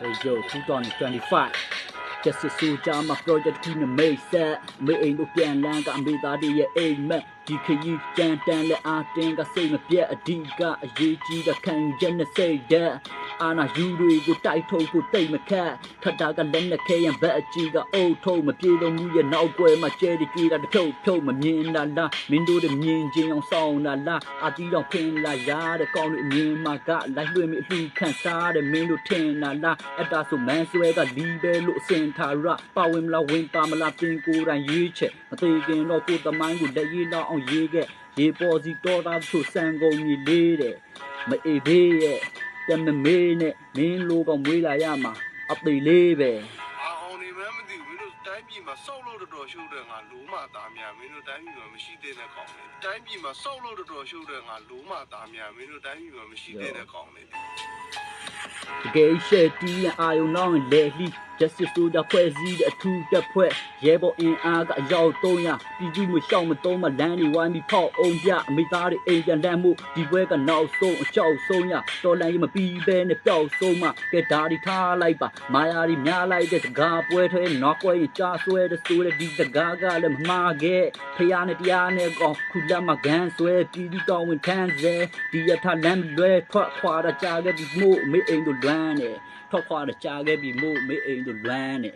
Hey yo 2025 Justice ဆိုကြမှာ project ကြီးနဲ့မိတ်ဆက်မိအိမ်တို့ပြန်လန်းကအမေသားတွေရဲ့အိမ်မက်ဒီခရီးတန်တန်လက်အားတင်းကစိတ်မပြတ်အဓိကအရေးကြီးတဲ့ခံယူချက်နဲ့စိတ်ဓာတ် အာနာယူတွေကိုတိုက်ထုတ်ဖို့တိတ်မခတ်ခတ်တာကလက်နဲ့ခဲရင်ဘက်အကြီးကအုပ်ထုံမပြေလုံးမှုရဲ့နောက်ွယ်မှာကျဲတီကြီးတာတစ်ထုပ်ထုပ်မမြင်တာလားမင်းတို့တွေမြင်ချင်းအောင်စောင်းတာလားအာတီတော့ဖင်လာရတဲ့ကောင်းလို့အမြင်မှာကလိုက်လွှင့်မိအလှခံစားတဲ့မင်းတို့ထင်တာလားအတားဆိုမန်းဆွဲကလီပဲလို့အစင်ထာရပါဝင်မလားဝင်ပါမလားတင်ကိုယ်တိုင်ရွေးချက်မသေးခင်တော့ကိုယ်သမိုင်းကိုလက်ရည်လောက်အောင်ရေးခဲ့ရေပေါ်စီတော်သားဆိုစံကုန်ကြီးလေးတဲ့မအေးဘေးရဲ့ တမမေးနဲ့မင်းလိုကောင်မွေးလာရမှာအသေးလေးပဲအာအောင်နေမှမသိဘူးမင်းတို့တိုင်းပြည်မှာစောက်လို့တော်တော်ရှုပ်တဲ့ငါလိုမသားများမင်းတို့တိုင်းပြည်မှာမရှိသေးတဲ့ကောင်လေးတိုင်းပြည်မှာစောက်လို့တော်တော်ရှုပ်တဲ့ငါလိုမသားများမင်းတို့တိုင်းပြည်မှာမရှိသေးတဲ့ကောင်လေးတကယ်ရှက်တီးရင်အာယုံနောင်းလေလီ justice ဆိုတဲ့ဖွဲ့စည်းတဲ့အထူးတပ်ဖွဲ့ရဲဘော်အင်အားကအယောက်300ပြည်သူမရှောင်မသုံးမလမ်းတွေဝိုင်းပြီးဖောက်အောင်ပြအမိသားတွေအိမ်ပြန်လန့်မှုဒီဘွဲကနောက်ဆုံးအချောက်ဆုံးရတော်လန်ရမပြီးပဲနဲ့ပျောက်ဆုံးမှကဲဒါဒီထားလိုက်ပါမာယာဒီများလိုက်တဲ့တကားပွဲထဲနောက်ကွယ်ရင်ကြားဆွဲတဲ့ဆိုတဲ့ဒီတကားကလည်းမမှားခဲ့ဖျားနဲ့တရားနဲ့ကောင်ခုလက်မဂန်းဆွဲပြည်သူတော်ဝင်ထမ်းစေဒီရထလမ်းလွဲထွက်ခွာတာကြားခဲ့ပြီးမို့အမေအိမ်တို့လွမ်းနေထွက်ခွာတာကြားခဲ့ပြီးမို့အမေအိမ်တို့လွမ်းနေ